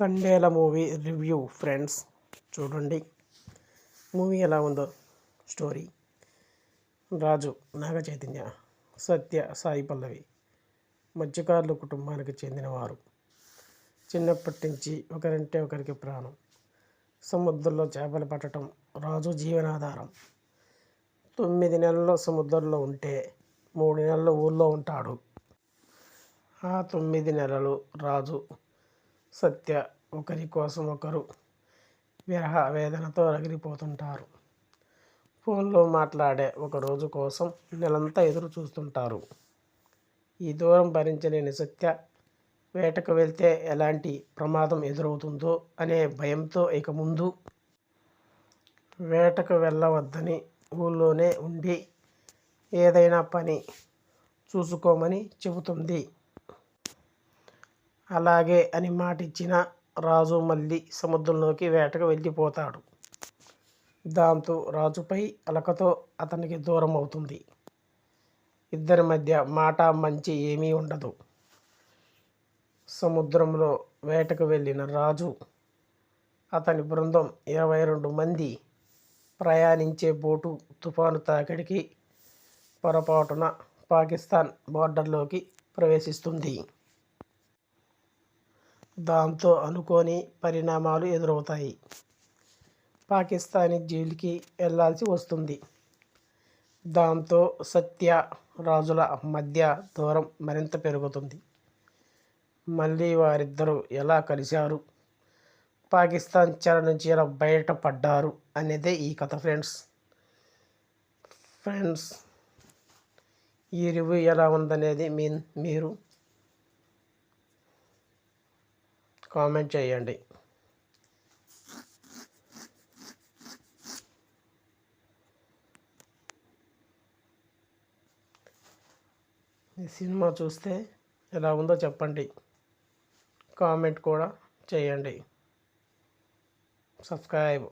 Thandel movie review friends. చూడండి. Movie ఎలా ఉందో స్టోరీ. రాజు నాగ చైతన్య సత్య సాయి పల్లవి మత్స్యకారుల కుటుంబానికి చెందినవారు. చిన్నప్పటి నుంచి ఒకరింటే ఒకరికి ప్రాణం. సముద్రంలో చేపలు పట్టడం రాజు జీవనాధారం. తొమ్మిది నెలలు సముద్రంలో ఉంటే మూడు నెలలు ఊళ్ళో ఉంటాడు. ఆ తొమ్మిది నెలలు రాజు సత్య ఒకరి కోసం ఒకరు విరహ వేదనతో రగిలిపోతుంటారు. ఫోన్లో మాట్లాడే ఒక రోజు కోసం నెలంతా ఎదురు చూస్తుంటారు. ఈ దూరం భరించలేని సత్య వేటకు వెళ్తే ఎలాంటి ప్రమాదం ఎదురవుతుందో అనే భయంతో ఇక ముందు వేటకు వెళ్ళవద్దని ఊళ్ళోనే ఉండి ఏదైనా పని చూసుకోమని చెబుతుంది. అలాగే అని మాటిచ్చిన రాజు మళ్ళీ సముద్రంలోకి వేటకు వెళ్ళిపోతాడు. దాంతో రాజుపై అలకతో అతనికి దూరం అవుతుంది. ఇద్దరి మధ్య మాట మంచి ఏమీ ఉండదు. సముద్రంలో వేటకు వెళ్ళిన రాజు అతని బృందం ఇరవై రెండు మంది ప్రయాణించే బోటు తుఫాను తాకిడికి పొరపాటున పాకిస్తాన్ బార్డర్లోకి ప్రవేశిస్తుంది. దాంతో అనుకోని పరిణామాలు ఎదురవుతాయి. పాకిస్తానీ జైలుకి వెళ్ళాల్సి వస్తుంది. దాంతో సత్య రాజుల మధ్య దూరం మరింత పెరుగుతుంది. మళ్ళీ వారిద్దరూ ఎలా కలిశారు? పాకిస్తాన్ చెర నుంచి ఎలా బయటపడ్డారు అనేదే ఈ కథ ఫ్రెండ్స్. ఫ్రెండ్స్ ఈ రివ్యూ ఎలా ఉందనేది మీ మీరు కామెంట్ చేయండి. ఈ సినిమా చూస్తే ఎలా ఉందో చెప్పండి. కామెంట్ కూడా చేయండి. సబ్స్క్రైబ్.